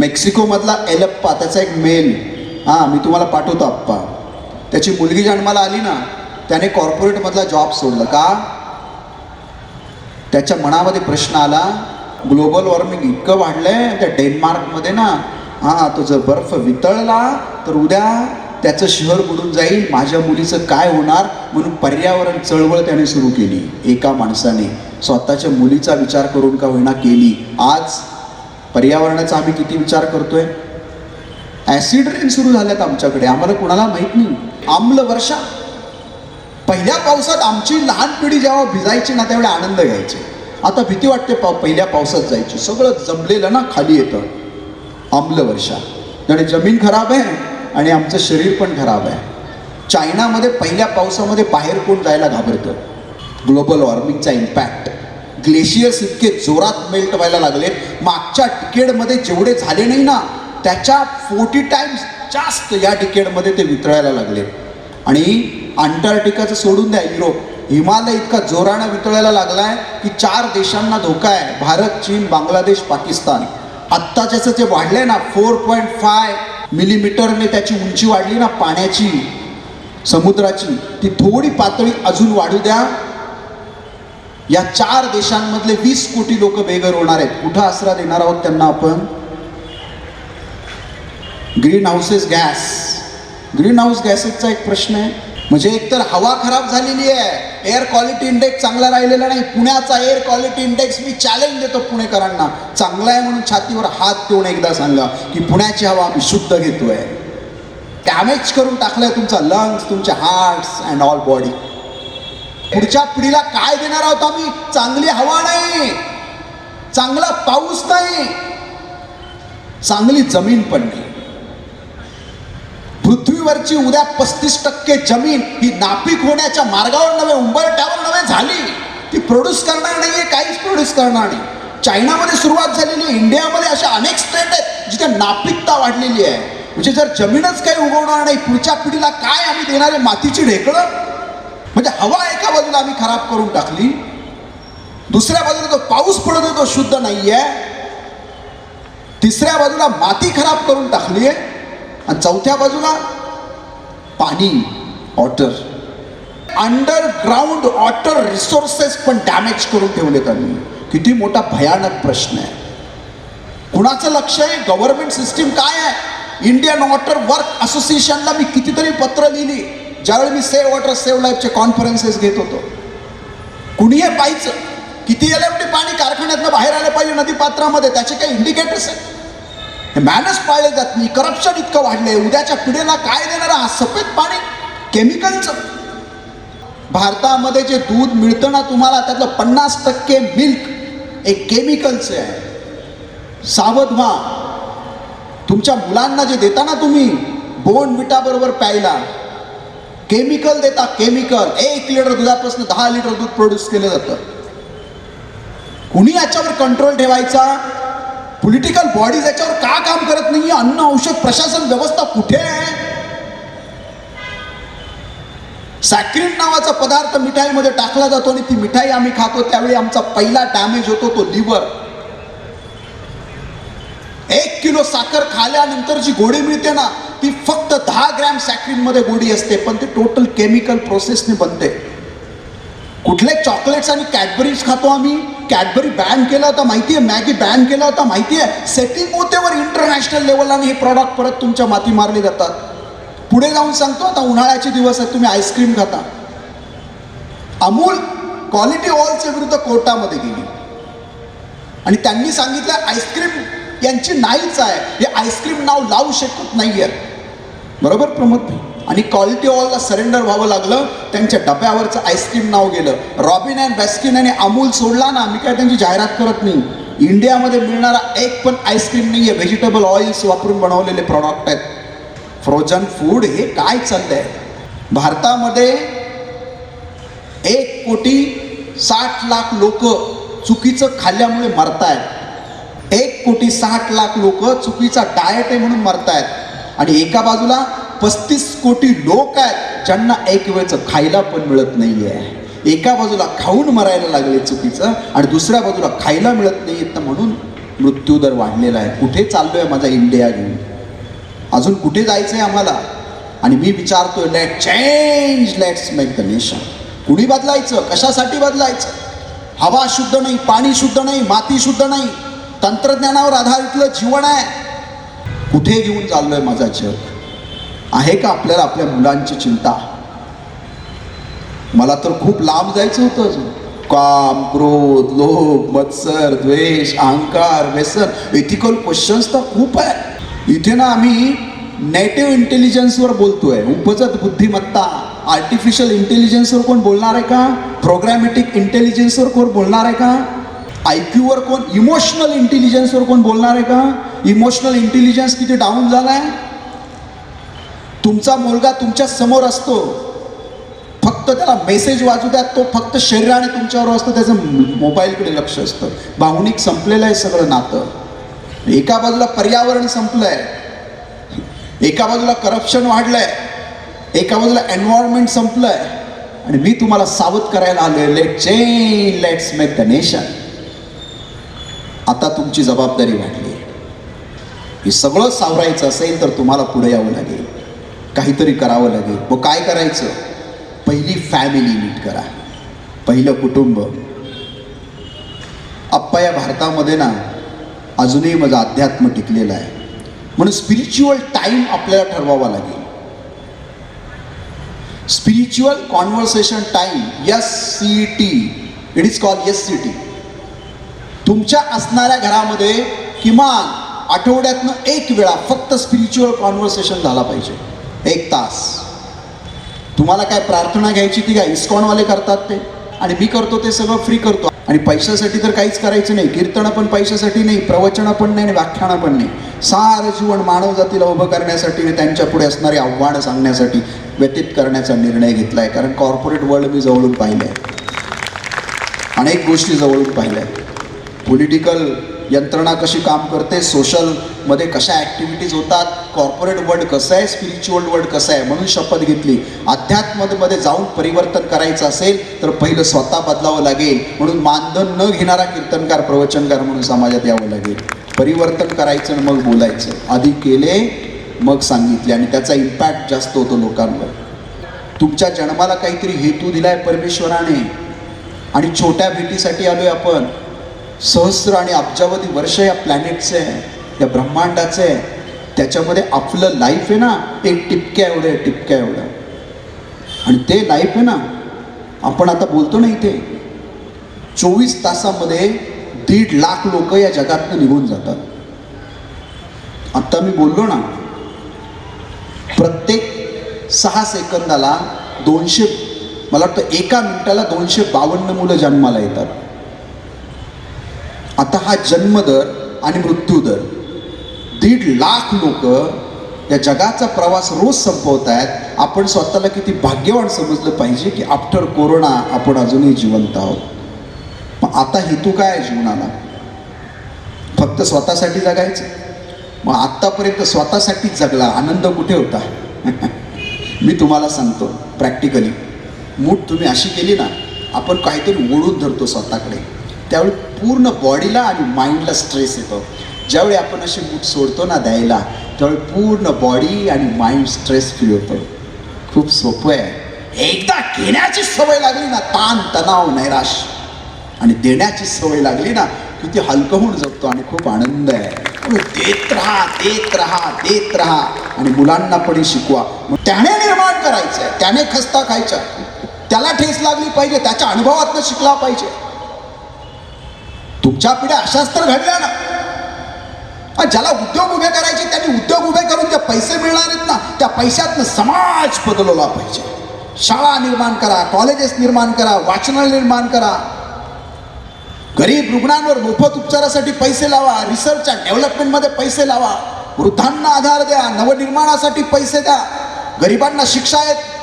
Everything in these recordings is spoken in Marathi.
मेक्सिकोमधला एलप्पा त्याचा एक मेल हां मी तुम्हाला पाठवतो आप्पा. त्याची मुलगी जन्माला आली ना त्याने कॉर्पोरेटमधला जॉब सोडला. का? त्याच्या मनामध्ये प्रश्न आला ग्लोबल वॉर्मिंग इतकं वाढलंय त्या डेन्मार्कमध्ये ना हां तो जर बर्फ वितळला तर उद्या त्याचं शहर बुडून जाईल माझ्या मुलीचं काय होणार? म्हणून पर्यावरण चळवळ त्याने सुरू केली एका माणसाने. स्वतःच्या मुलीचा विचार करून का होईना केली. आज पर्यावरणाचा आम्ही किती विचार करतोय? ॲसिड रेन सुरू झाल्यात आमच्याकडे. आम्हाला कुणाला माहीत नाही. आम्ल वर्षा. पहिल्या पावसात आमची लहान पिढी जेव्हा भिजायची ना त्यावेळी आनंद घ्यायचे. आता भीती वाटते पाव पहिल्या पावसात जायची. सगळं जमलेलं ना खाली येतं. आम्ल वर्षा. आणि जमीन खराब आहे आणि आमचं शरीर पण खराब आहे. चायनामध्ये पहिल्या पावसामध्ये बाहेर कोण जायला घाबरतं? ग्लोबल वॉर्मिंगचा इम्पॅक्ट ग्लेशियर्स इतके जोरात मेल्ट व्हायला लागले. मागच्या डिकेडमध्ये जेवढे झाले नाही ना त्याच्या फोर्टी टाइम्स जास्त या डिकेडमध्ये ते वितळायला लागले. आणि अंटार्क्टिकाचं सोडून द्या युरोप. हिमालय इतका जोरानं वितळायला लागलाय की चार देशांना धोका आहे. भारत चीन बांगलादेश पाकिस्तान. आत्ता ज्याचं जे वाढलंय ना फोर पॉईंट फाय मिलीमीटरने त्याची उंची वाढली ना पाण्याची समुद्राची ती थोडी पातळी अजून वाढू द्या. या चार देशांमधले वीस कोटी लोक बेघर होणार आहेत. कुठं आसरा देणार आहोत त्यांना आपण? Green houses gas green house गॅसेसचा एक प्रश्न आहे. म्हणजे एकतर हवा खराब झालेली आहे. एअर क्वालिटी इंडेक्स चांगला राहिलेला नाही. पुण्याचा एअर क्वालिटी इंडेक्स मी चॅलेंज देतो पुणेकरांना. चांगला आहे म्हणून छातीवर हात देऊन एकदा सांगा की पुण्याची हवा आम्ही शुद्ध घेतोय. डॅमेज करून टाकलाय तुमचा लंग्स तुमचे हार्ट्स अँड ऑल बॉडी पुढच्या पिढीला काय देणार आहोत आम्ही? चांगली हवा नाही. चांगला पाऊस नाही. चांगली जमीन पण नाही. पृथ्वीवरची उद्या पस्तीस टक्के जमीन ही नापीक होण्याच्या मार्गावर नव्हे उंबरट्यावर नव्हे झाली. ती प्रोड्यूस करणार नाहीये काहीच प्रोड्यूस करणार नाही. चायनामध्ये सुरुवात झालेली आहे इंडियामध्ये अशा अनेक स्टेट आहेत जिथे नापिकता वाढलेली आहे. म्हणजे जर जमीनच काही उगवणार नाही पुढच्या पिढीला काय आम्ही देणारे मातीची ढेकळं? म्हणजे हवा एका बाजूला आम्ही खराब करून टाकली दुसऱ्या बाजूला जो पाऊस पडत तो शुद्ध नाहीये तिसऱ्या बाजूला माती खराब करून टाकली आहे आणि चौथ्या बाजूला पाणी वॉटर अंडरग्राऊंड वॉटर रिसोर्सेस पण डॅमेज करून ठेवलेत आम्ही. किती मोठा भयानक प्रश्न आहे. कुणाचं लक्ष आहे? गव्हर्नमेंट सिस्टीम काय आहे? इंडियन वॉटर वर्क असोसिएशनला मी कितीतरी पत्र लिहिली. ज्यावेळी मी सेव्ह वॉटर सेव्ह लाईफचे कॉन्फरन्सेस घेत होतो कुणी हे पाहिजे किती एल पाणी कारखान्यातनं बाहेर आलं पाहिजे नदीपात्रामध्ये त्याचे काही इंडिकेटर्स आहेत. हे मॅनस पाळले जात नाही. करप्शन इतकं वाढलंय. उद्याच्या पिढीला काय देणार हा सफेद पाणी केमिकलचं भारतामध्ये जे दूध मिळतं ना तुम्हाला त्यातलं पन्नास टक्के मिल्क एक केमिकलचं आहे. सावध व्हा. तुमच्या मुलांना जे देता ना तुम्ही बोन विटाबरोबर प्यायला केमिकल देता केमिकल. एक लिटर दुधापासून दहा लिटर दूध प्रोड्यूस केलं जातं. कुणी याच्यावर कंट्रोल ठेवायचा? पॉलिटिकल बॉडीज याच्यावर का काम करत नाही अन्न औषध प्रशासन व्यवस्था कुठे आहे? सॅक्रिन नावाचा पदार्थ मिठाईमध्ये टाकला जातो आणि ती मिठाई आम्ही खातो. त्यावेळी आमचा पहिला डॅमेज होतो तो लिव्हर किलो साखर खाल्यानंतर जी गोडी मिळते ना ती फक्त दहा ग्रॅम सॅक्रिनमध्ये गोडी असते पण ते टोटल केमिकल प्रोसेसने बनते. कुठले चॉकलेट्स आणि कॅडबरीज खातो आम्ही. कॅडबरी बॅन केला होता माहिती आहे मॅगी बॅन केला होता माहिती आहे सेटिंग होतेवर इंटरनॅशनल लेवलला आणि हे प्रॉडक्ट परत तुमच्या माती मारले जातात. पुढे जाऊन सांगतो आता उन्हाळ्याचे दिवस आहेत तुम्ही आईस्क्रीम खाता. अमूल क्वालिटी ऑलच्या विरुद्ध कोर्टामध्ये गेली. आणि त्यांनी सांगितलं आईस्क्रीम यांची नाहीच आहे. हे आईस्क्रीम नाव लावू शकत नाही आहेत बरोबर प्रमोद भाई? आणि क्वालिटी ऑलला सरेंडर व्हावं लागलं त्यांच्या डब्यावरचं आईस्क्रीम नाव गेलं. रॉबिन अँड बॅस्किन आणि अमूल सोडला ना मी काय त्यांची जाहिरात करत नाही. इंडियामध्ये मिळणारा एक पण आईस्क्रीम नाही आहे व्हेजिटेबल ऑइल्स वापरून बनवलेले प्रॉडक्ट आहेत. फ्रोजन फूड हे काय चाललंय? भारतामध्ये एक कोटी साठ लाख लोक चुकीचं खाल्ल्यामुळे मरतायत. एक कोटी साठ लाख लोक चुकीचा डाएट आहे म्हणून मरतायत. आणि एका बाजूला पस्तीस कोटी लोक आहेत ज्यांना एक वेळचं खायला पण मिळत नाही आहे एका बाजूला खाऊन मरायला लागले चुकीचं आणि दुसऱ्या बाजूला खायला मिळत नाही तर म्हणून मृत्यूदर वाढलेला आहे. कुठे चाललोय माझा इंडिया घेऊन? अजून कुठे जायचं आहे आम्हाला? आणि मी विचारतोय let change let's make the nation कुणी बदलायचं? कशासाठी बदलायचं? हवा शुद्ध नाही पाणी शुद्ध नाही माती शुद्ध नाही. तंत्रज्ञानावर आधारितलं जीवन आहे. कुठे घेऊन चाललोय माझा जग? आहे का आपल्याला आपल्या मुलांची चिंता? मला तर खूप लांब जायचं होतं अजून. काम क्रोध लोभ मत्सर द्वेष अहंकार व्यसन एथिकल क्वेश्चन्स तर खूप आहे. इथे ना आम्ही नेटिव्ह इंटेलिजन्सवर बोलतोय. उपजत बुद्धिमत्ता आर्टिफिशियल इंटेलिजन्सवर कोण बोलणार आहे का? प्रोग्रॅमॅटिक इंटेलिजन्सवर कोण बोलणार आहे का? आय क्यूवर कोण इमोशनल इंटेलिजन्सवर कोण बोलणार आहे का? इमोशनल इंटेलिजन्स किती डाऊन झाला आहे तुमचा मुलगा तुमच्यासमोर असतो. फक्त त्याला मेसेज वाजू द्या तो फक्त शरीराने तुमच्यावर असतं त्याचं मोबाईलकडे लक्ष असतं. भावनिक संपलेलं आहे सगळं नातं. एका बाजूला पर्यावरण संपलंय. एका बाजूला करप्शन वाढलंय. एका बाजूला एन्व्हायरमेंट संपलंय. आणि मी तुम्हाला सावध करायला आलोय. Let change let's make the nation आता तुमची जबाबदारी वाढली. हे सगळं सावरायचं असेल तर तुम्हाला पुढे यावं लागेल. काहीतरी करावं लागेल. मग काय करायचं? पहिली फॅमिली नीट करा. पहिलं कुटुंब. आप्पा या भारतामध्ये ना अजूनही माझं अध्यात्म टिकलेलं आहे. म्हणून स्पिरिच्युअल टाईम आपल्याला ठरवावा लागेल. Spiritual conversation time S C T it is call S C T तुमच्या असणाऱ्या घरामध्ये किमान आठवड्यातनं एक वेळा फक्त स्पिरिच्युअल कॉन्व्हर्सेशन झाला पाहिजे. एक तास. तुम्हाला काय प्रार्थना घ्यायची ती काय इस्कॉनवाले करतात ते? आणि मी करतो ते सगळं फ्री करतो. आणि पैशासाठी तर काहीच करायचं नाही. कीर्तनं पण पैशासाठी नाही प्रवचनं पण नाही आणि व्याख्यानं पण नाही. सारं जीवन मानव जातीला उभं करण्यासाठी आणि त्यांच्या पुढे असणारी आव्हानं सांगण्यासाठी व्यतीत करण्याचा निर्णय घेतला आहे कारण कॉर्पोरेट वर्ल्ड मी जवळून पाहिलं आहे अनेक गोष्टी जवळून पाहिल्या आहेत पॉलिटिकल यंत्रणा कशी काम करते सोशलमध्ये कशा ॲक्टिव्हिटीज होतात कॉर्पोरेट वर्ल्ड कसं आहे स्पिरिच्युअल वर्ल्ड कसं आहे म्हणून शपथ घेतली. अध्यात्ममध्ये जाऊन परिवर्तन करायचं असेल तर पहिलं स्वतः बदलावं लागेल. म्हणून मानधन न घेणारा कीर्तनकार प्रवचनकार म्हणून समाजात यावं लागेल. परिवर्तन करायचं आणि मग बोलायचं. आधी केले मग सांगितले. आणि त्याचा इम्पॅक्ट जास्त होतो लोकांवर. तुमच्या जन्माला काहीतरी हेतू दिलाय परमेश्वराने. आणि छोट्या भेटीसाठी आलोय आपण. सहस्र आणि अब्जावधी वर्ष या प्लॅनेटचे आहे या ब्रह्मांडाचे आहे. त्याच्यामध्ये आपलं लाईफ आहे ना एक टिपक्या एवढं आहे टिपक्या एवढं. आणि ते लाईफ आहे ना आपण आता बोलतो ना इथे चोवीस तासामध्ये दीड लाख लोक या जगातनं निघून जातात. आत्ता मी बोललो ना प्रत्येक सहा सेकंदाला दोनशे मला वाटतं एका मिनिटाला दोनशे बावन्न मुलं जन्माला येतात. आता हा जन्मदर आणि मृत्यूदर दीड लाख लोक या जगाचा प्रवास रोज संपवत आहेत. आपण स्वतःला किती भाग्यवान समजलं पाहिजे की आफ्टर कोरोना आपण अजूनही जिवंत आहोत. मग आता हेतू काय आहे जीवनाला? फक्त स्वतःसाठी जगायचं? मग आत्तापर्यंत स्वतःसाठीच जगला आनंद कुठे होता? मी तुम्हाला सांगतो प्रॅक्टिकली मूठ तुम्ही अशी केली ना आपण काहीतरी ओढून धरतो स्वतःकडे. त्यावेळी पूर्ण बॉडीला आणि माइंडला स्ट्रेस येतो. ज्यावेळी आपण अशी मूठ सोडतो ना द्यायला त्यावेळी पूर्ण बॉडी आणि माइंड स्ट्रेस फ्री होतो. खूप सोपं आहे. एकदा घेण्याची सवय लागली ना ताण तणाव नैराश. आणि देण्याची सवय लागली ना की ती हलकं होऊन जगतो आणि खूप आनंद आहे. देत राहा देत राहा देत राहा. आणि मुलांना पण शिकवा. मग त्याने निर्माण करायचं आहे त्याने खस्ता खायचं. त्याला ठेस लागली पाहिजे त्याच्या अनुभवातनं शिकला पाहिजे. तुमच्या पिढ्या अशाच तर घडल्या ना. ज्याला उद्योग उभे करायचे त्यांनी उद्योग उभे करून जे पैसे मिळणार आहेत ना त्या पैशातनं समाज बदलवला पाहिजे. शाळा निर्माण करा कॉलेजेस निर्माण करा वाचनालय निर्माण करा. गरीब रुग्णांवर मोफत उपचारासाठी पैसे लावा रिसर्च अँड डेव्हलपमेंटमध्ये पैसे लावा. वृद्धांना आधार द्या नवनिर्माणासाठी पैसे द्या. गरिबांना शिक्षा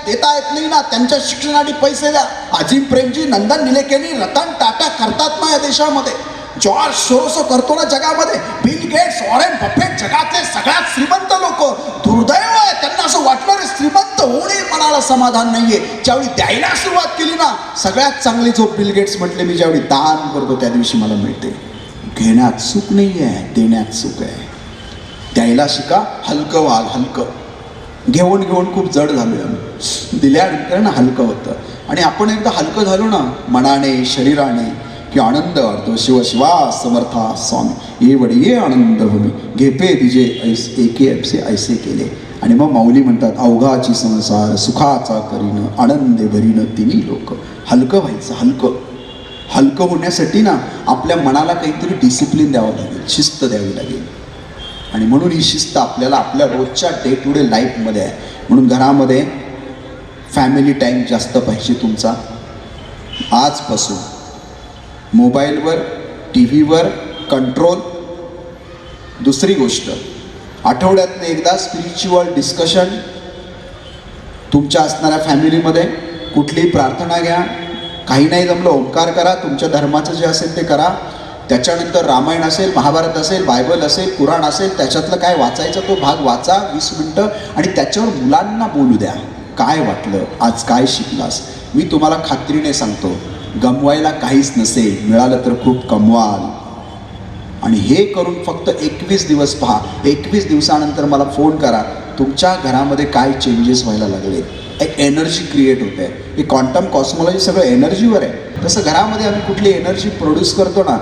येता देता येत नाही ना. त्यांच्या शिक्षणासाठी पैसे द्या. अजिम प्रेमजी नंदन निलेकेनी रतन टाटा करतात ना या देशामध्ये. जॉर्ज सोरोसो करतो ना जगामध्ये. बिल गेट्स ऑरेन बफेट जगातले सगळ्यात श्रीमंत लोक. दुर्दैव आहे. त्यांना असं वाटणार श्रीमंत होणे मनाला समाधान नाहीये. ज्यावेळी द्यायला सुरुवात केली ना सगळ्यात चांगली जो बिल गेट्स म्हटले मी ज्यावेळी दान करतो त्या दिवशी मला मिळते. घेण्यात सुख नाही आहे देण्यात सुख आहे. द्यायला शिका हलकं व्हाल हलकं. घेऊन घेऊन खूप जड झालो आम्ही. दिल्यानंतर ना हलकं होतं. आणि आपण एकदा हलकं झालो ना मनाने शरीराने की आनंद वाढतो शिव शिवा समर्था स्वामी. ये वडी ये आनंद भूमी घेपे तिजे ऐस एके ऐपसे ऐसे केले. आणि मग माऊली म्हणतात अवघाची संसार सुखाचा करीन आनंदे भरीन तिन्ही लोक. हलकं व्हायचं हलकं. हलकं होण्यासाठी ना आपल्या मनाला काहीतरी डिसिप्लिन द्यावं लागेल शिस्त द्यावी लागेल. आणि म्हणून ही शिस्त आपल्याला आपल्या रोजच्या डे टू डे लाईफमध्ये आहे. म्हणून घरामध्ये फॅमिली टाईम जास्त पाहिजे तुमचा. आजपासून मोबाईलवर टी व्हीवर कंट्रोल दुसरी गोष्ट आठवड्यातनं एकदा स्पिरिच्युअल डिस्कशन तुमच्या असणाऱ्या फॅमिलीमध्ये कुठलीही प्रार्थना घ्या. काही नाही जमलं ओंकार करा. तुमच्या धर्माचं जे असेल ते करा. त्याच्यानंतर रामायण असेल महाभारत असेल बायबल असेल कुराण असेल त्याच्यातलं काय वाचायचं तो भाग वाचा वीस मिनटं आणि त्याच्यावर मुलांना बोलू द्या. काय वाटलं? आज काय शिकलास? मी तुम्हाला खात्रीने सांगतो गमवायला काहीच नसेल मिळालं तर खूप कमवाल. आणि हे करून फक्त एकवीस दिवस पहा. एकवीस दिवसानंतर मला फोन करा. तुमच्या घरामध्ये काय चेंजेस व्हायला लागले? एक एनर्जी क्रिएट होते. हे क्वांटम कॉस्मॉलॉजी सगळं एनर्जीवर आहे. तसं घरामध्ये आम्ही कुठली एनर्जी प्रोड्यूस करतो ना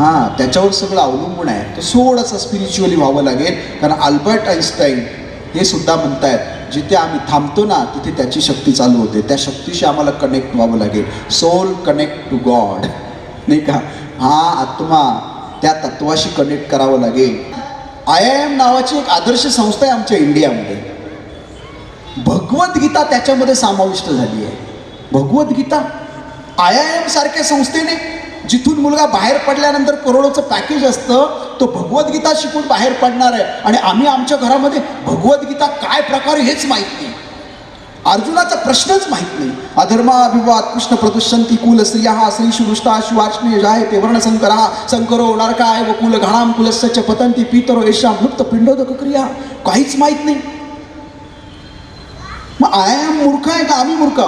हां त्याच्यावर सगळं अवलंबून आहे. तर सोडंसं स्पिरिच्युअली व्हावं लागेल. कारण अल्बर्ट आईन्स्टाईन हे सुद्धा म्हणतायत जिथे आम्ही थांबतो ना तिथे त्याची शक्ती चालू होते. त्या शक्तीशी आम्हाला कनेक्ट व्हावं लागेल. सोल कनेक्ट टू गॉड नाही का? हा आत्मा त्या तत्वाशी कनेक्ट करावं लागेल. आय आय एम नावाची एक आदर्श संस्था आहे आमच्या इंडियामध्ये. भगवद्गीता त्याच्यामध्ये समाविष्ट झाली आहे. भगवद्गीता आय आय एम सारख्या संस्थेने जिथून मुलगा बाहेर पडल्यानंतर करोडोचं पॅकेज असतं तो भगवद्गीता शिकून बाहेर पडणार आहे. आणि आम्ही आमच्या घरामध्ये भगवद्गीता काय प्रकारे हेच माहीत नाही. अर्जुनाचा प्रश्नच माहीत नाही. अधर्माभिवाद कृष्ण प्रदुष्यंती कुल स्त्रिया श्री शुरुष्टा शिवार्ष्णे जाय ते वर्णशंकरा शंकरो नरकाय व कुल घाणाम कुलस्य पतंती पितरो येशा मृत पिंडोदक क्रिया. काहीच माहीत नाही. मग आय एम मूर्ख आहे का? आम्ही मूर्ख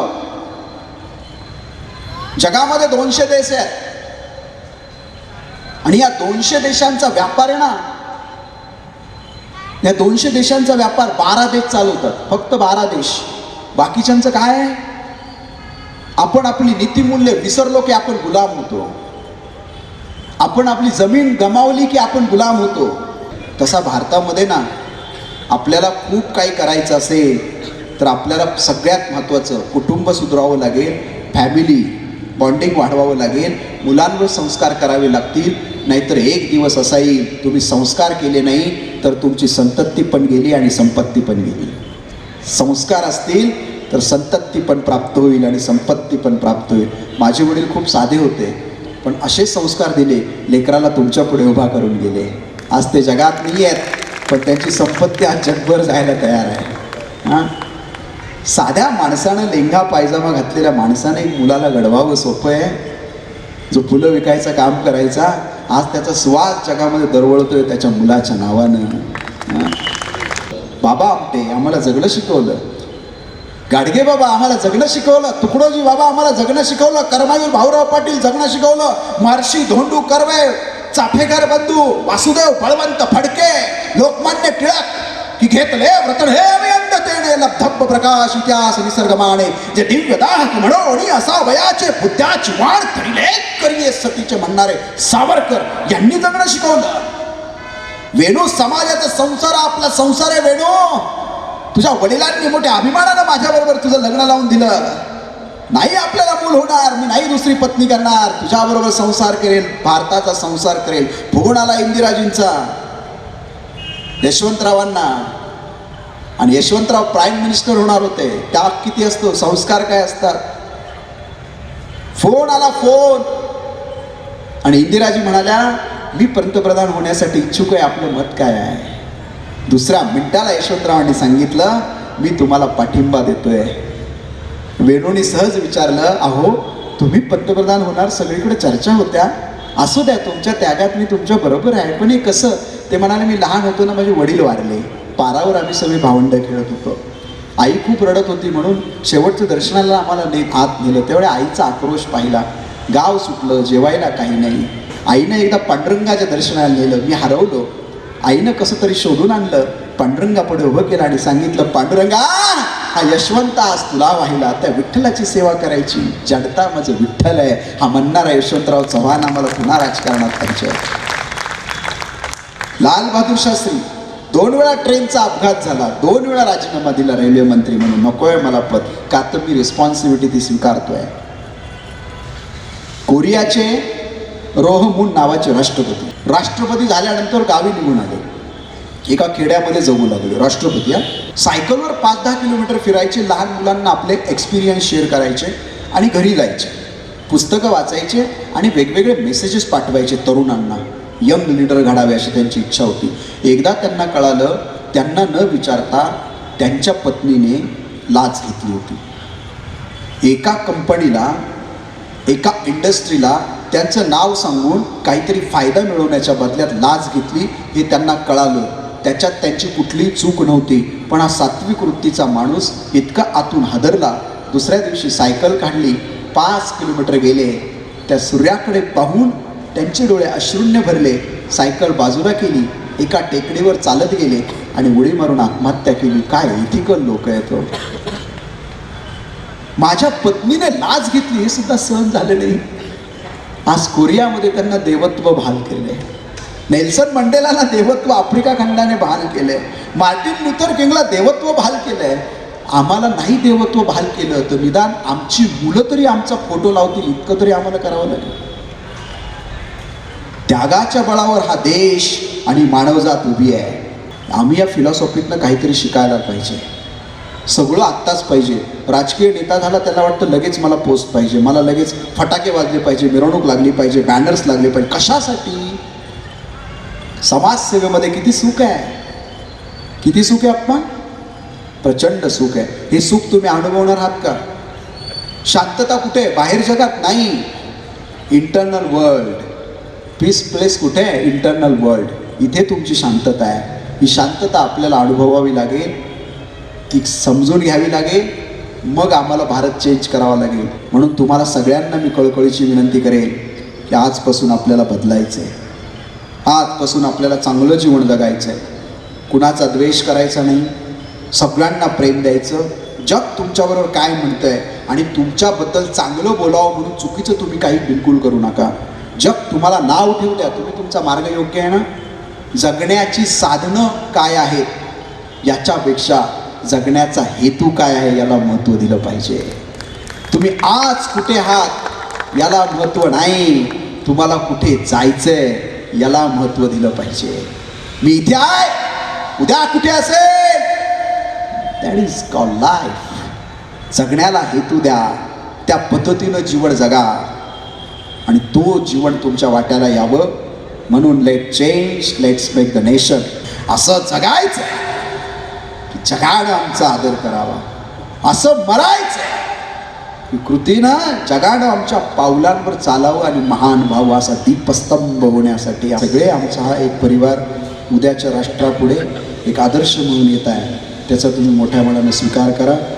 जगामध्ये दोनशे देश आहेत. आणि या दोनशे देशांचा व्यापार आहे ना या दोनशे देशांचा व्यापार बारा देश चालवतात फक्त बारा देश. बाकीच्यांचं काय? आपण आपली नीतिमूल्य विसरलो की आपण गुलाम होतो. आपण आपली जमीन गमावली की आपण गुलाम होतो. तसा भारतामध्ये ना आपल्याला खूप काही करायचं असेल तर आपल्याला सगळ्यात महत्त्वाचं कुटुंब सुधरावं लागेल फॅमिली बॉन्डिंग वाढवावं लागेल मुलांवर संस्कार करावे लागतील. नाहीतर एक दिवस असा येईल तुम्ही संस्कार केले नाही तर तुमची संतती पण गेली आणि संपत्ती पण गेली. संस्कार असतील तर संतती पण प्राप्त होईल आणि संपत्ती पण प्राप्त होईल. माझे वडील खूप साधे होते पण असे संस्कार दिले लेकराला तुमच्यापुढे उभा करून गेले. आज ते जगात नाही आहेत पण त्यांची संपत्ती आज जगभर जायला तयार आहे. हां? साध्या माणसानं लेंगा पायजामा घातलेल्या माणसाने मुलाला घडवावं सोपं आहे. जो फुलं विकायचं काम करायचा आज त्याचा स्वाद जगामध्ये दरवळतोय त्याच्या मुलाच्या नावानं. बाबा आमटे आम्हाला जगणं शिकवलं. गाडगे बाबा आम्हाला जगणं शिकवलं. तुकडोजी बाबा आम्हाला जगणं शिकवलं. कर्मावीर भाऊराव पाटील जगणं शिकवलं. महर्षी धोंडू कर्वे चाफेकर बंधू वासुदेव बळवंत फडके लोकमान्य टिळक की घेतले व्रतन. हे अभियंत तेने लब्धब्ब प्रकाश इतिहास निसर्गमाने जे दिव्य दाहक म्हणोनी असा वयाचे बुद्धाची वाण तरीले करिये सतीचे म्हणणारे सावरकर यांनी जगणं शिकवलं वेणू समाजाचा संसार आपला संसार आहे वेणू तुझ्या वडिलांनी मोठ्या अभिमानानं माझ्याबरोबर तुझं लग्न लावून दिलं नाही आपल्याला मूल होणार मी नाही दुसरी पत्नी करणार तुझ्याबरोबर संसार करेल भारताचा संसार करेल फुगून इंदिराजींचा यशवंतरावांना आणि यशवंतराव प्राईम मिनिस्टर होणार होते. त्याग किती असतो? संस्कार काय असतात? फोन आला फोन. आणि इंदिराजी म्हणाल्या मी पंतप्रधान होण्यासाठी इच्छुक आहे. आपलं मत काय आहे? दुसऱ्या मिनिटाला यशवंतरावांनी सांगितलं मी तुम्हाला पाठिंबा देतोय. वेणूने सहज विचारलं अहो तुम्ही पंतप्रधान होणार? सगळीकडे चर्चा होत्या. असू द्या तुमच्या त्यागात मी तुमच्या बरोबर आहे. पण हे कसं? ते म्हणाले मी लहान होतो ना माझे वडील वारले. पारावर आम्ही सगळे भावंड खेळत होतो. आई खूप रडत होती म्हणून शेवटचं दर्शनाला आम्हाला ने आत नेलं तेवढ्या आईचा आक्रोश पाहिला. गाव सुटलं जेवायला काही नाही. आईनं एकदा पांडुरंगाच्या दर्शनाला नेलं. मी हरवलो. आईनं कसं तरी शोधून आणलं. पांडुरंगापुढे उभं केलं आणि सांगितलं पांडुरंगा हा यशवंत आज तुला वाहिला त्या विठ्ठलाची सेवा करायची. जडता माझं विठ्ठल आहे. हा म्हणणारा यशवंतराव चव्हाण आम्हाला पुन्हा राजकारणात पाहिजे. लाल बहादूर शास्त्री दोन वेळा ट्रेनचा अपघात झाला. दोन वेळा राजीनामा दिला रेल्वे मंत्री म्हणून. आहे मला पद. का तर मी रिस्पॉन्सिबिलिटी ती स्वीकारतोय. कोरियाचे रोहमून नावाचे राष्ट्रपती. राष्ट्रपती झाल्यानंतर गावी निघून आले. एका खेड्यामध्ये जगू लागले. राष्ट्रपती हा? सायकलवर पाच दहा किलोमीटर फिरायचे लहान मुलांना आपले एक्सपिरियन्स शेअर करायचे आणि घरी जायचे. पुस्तकं वाचायचे आणि वेगवेगळे मेसेजेस पाठवायचे तरुणांना. यंग लीडर घडावे अशी त्यांची इच्छा होती. एकदा त्यांना कळालं त्यांना न विचारता त्यांच्या पत्नीने लाच घेतली होती. एका कंपनीला एका इंडस्ट्रीला त्यांचं नाव सांगून काहीतरी फायदा मिळवण्याच्या बदल्यात लाच घेतली हे त्यांना कळालं. त्याच्यात त्यांची कुठलीही चूक नव्हती पण हा सात्विक वृत्तीचा माणूस इतका आतून हादरला दुसऱ्या दिवशी सायकल काढली पाच किलोमीटर गेले त्या सूर्याकडे पाहून त्यांचे डोळे अश्रून्य भरले. सायकल बाजूला केली. एका टेकडीवर चालत गेले आणि उडी मारून आत्महत्या केली. काय इथिकल लोक आहेत हो. माझ्या पत्नीने लाच घेतली. हे सुद्धा सहन झालं नाही. आज कोरियामध्ये त्यांना देवत्व भान केले नेल्सन मंडेलाला देवत्व आफ्रिका खंडाने बहाल केलंय. मार्टिन लुथर किंगला देवत्व भाल केलंय. आम्हाला नाही देवत्व भाल केलं. तर निदान आमची मुलं तरी आमचा फोटो लावतील. इतकं तरी आम्हाला करावं लागेल. त्यागाच्या बळावर हा देश आणि मानवजात उभी आहे. आम्ही या फिलॉसॉफीतनं काहीतरी शिकायला पाहिजे. सगळं आत्ताच पाहिजे. राजकीय नेता झाला त्याला वाटतं लगेच मला पोस्ट पाहिजे. मला लगेच फटाके वाजले पाहिजे मिरवणूक लागली पाहिजे बॅनर्स लागले पाहिजे. कशासाठी? समाजसेवेमध्ये किती सुख आहे? किती सुख आहे आपण प्रचंड सुख आहे. हे सुख तुम्ही अनुभवणार आहात का? शांतता कुठे? बाहेर जगात नाही. इंटरनल वर्ल्ड पीस प्लेस कुठे आहे? इंटरनल वर्ल्ड इथे तुमची शांतता आहे. ही शांतता आपल्याला अनुभवावी लागेल ती समजून घ्यावी लागेल मग आम्हाला भारत चेंज करावा लागेल. म्हणून तुम्हाला सगळ्यांना मी कळकळीची विनंती करेल की आजपासून आपल्याला बदलायचं आहे आजपासून आपल्याला चांगलं जीवन जगायचं आहे कुणाचा द्वेष करायचा नाही. सगळ्यांना प्रेम द्यायचं. जग तुमच्याबरोबर काय म्हणतंय. आणि तुमच्याबद्दल चांगलं बोलावं म्हणून चुकीचं तुम्ही काही बिलकुल करू नका. जग तुम्हाला नाव ठेवू द्या तुम्ही तुमचा मार्ग योग्य आहे ना? जगण्याची साधनं काय आहेत? याच्यापेक्षा जगण्याचा हेतू काय आहे याला महत्त्व दिलं पाहिजे. तुम्ही आज कुठे आहात याला महत्त्व नाही. तुम्हाला कुठे जायचंय याला महत्त्व दिलं पाहिजे. मी इथे आहे उद्या कुठे असेल? दॅट इज कॉल लाईफ जगण्याला हेतू द्या त्या पद्धतीनं जीवन जगा. आणि तो जीवन तुमच्या वाट्याला यावं म्हणून let change let's make the nation असं जगायचं की जगानं आमचा आदर करावा. असं मरायचं की कृतीनं जगानं आमच्या पावलांवर चालावं आणि महान व्हावं असा दीपस्तंभ होण्यासाठी सगळे आमचा हा एक परिवार उद्याच्या राष्ट्रापुढे एक आदर्श म्हणून येत आहे. त्याचा तुम्ही मोठ्या मनाने स्वीकार करा.